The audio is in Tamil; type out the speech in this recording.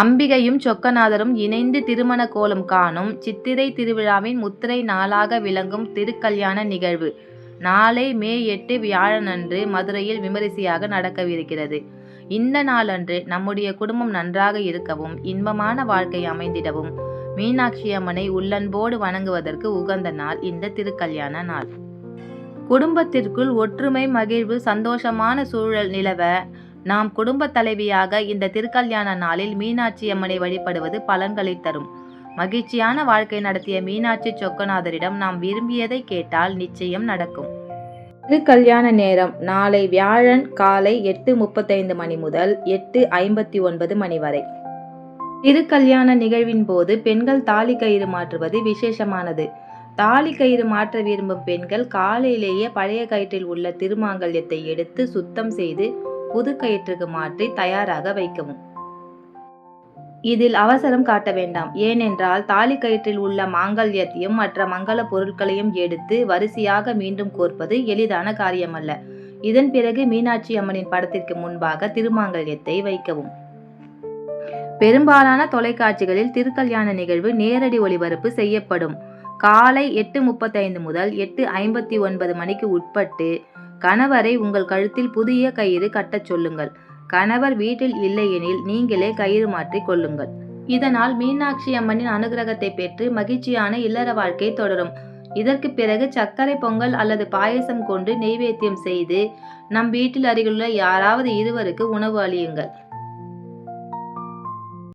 அம்பிகையும் சொக்கநாதரும் இணைந்து திருமண கோலம் காணும் சித்திரை திருவிழாவின் முத்திரை நாளாக விளங்கும் திருக்கல்யாண நிகழ்வு. நாளை மே எட்டு வியாழனன்று மதுரையில் விமரிசையாக நடக்கவிருக்கிறது. இந்த நாளன்று நம்முடைய குடும்பம் நன்றாக இருக்கவும் இன்பமான வாழ்க்கை அமைந்திடவும். மீனாட்சி அம்மனை உள்ளன்போடு வணங்குவதற்கு உகந்த நாள் இந்த திருக்கல்யாண நாள். குடும்பத்திற்குள் ஒற்றுமை மகிழ்வு சந்தோஷமான சூழல் நிலவ நாம் குடும்பத் தலைவியாக இந்த திருக்கல்யாண நாளில் மீனாட்சி அம்மனை வழிபடுவது பலன்களை தரும். மகிழ்ச்சியான வாழ்க்கை நடத்திய மீனாட்சி சொக்கநாதரிடம் நாம் விரும்பியதை கேட்டால் நிச்சயம் நடக்கும். திருக்கல்யாண நேரம் நாளை வியாழன் காலை எட்டு முப்பத்தைந்து மணி முதல் எட்டு ஐம்பத்தி ஒன்பது மணி வரை. திருக்கல்யாண நிகழ்வின் போது பெண்கள் தாலி கயிறு மாற்றுவது விசேஷமானது. தாலி கயிறு மாற்ற விரும்பும் பெண்கள் காலையிலேயே பழைய கயிற்றில் உள்ள திருமாங்கல்யத்தை எடுத்து சுத்தம் செய்து புது கயிற்றுக்கு மாற்றி தயாராக வைக்கவும். இதில் அவசரம் காட்ட வேண்டாம். ஏனென்றால் தாலி கயிற்றில் உள்ள மாங்கல்யத்தையும் மற்ற மங்கள பொருட்களையும் எடுத்து வரிசையாக மீண்டும் கோர்ப்பது எளிதான காரியமல்ல. இதன் பிறகு மீனாட்சி அம்மனின் படத்திற்கு முன்பாக திருமாங்கல்யத்தை வைக்கவும். பெரும்பாலான தொலைக்காட்சிகளில் திருக்கல்யாண நிகழ்வு நேரடி ஒளிபரப்பு செய்யப்படும். காலை எட்டு முப்பத்தைந்து முதல் எட்டு ஐம்பத்தி ஒன்பது மணிக்கு உட்பட்டு கணவரை உங்கள் கழுத்தில் புதிய கயிறு கட்டச் சொல்லுங்கள். கணவர் வீட்டில் இல்லையெனில் நீங்களே கயிறு மாற்றிக் கொள்ளுங்கள். இதனால் மீனாட்சி அம்மனின் அனுகிரகத்தை பெற்று மகிழ்ச்சியான இல்லற வாழ்க்கை தொடரும். இதற்கு பிறகு சர்க்கரை பொங்கல் அல்லது பாயசம் கொண்டு நெய்வேத்தியம் செய்து நம் வீட்டில் அருகிலுள்ள யாராவது இருவருக்கு உணவு அளியுங்கள்.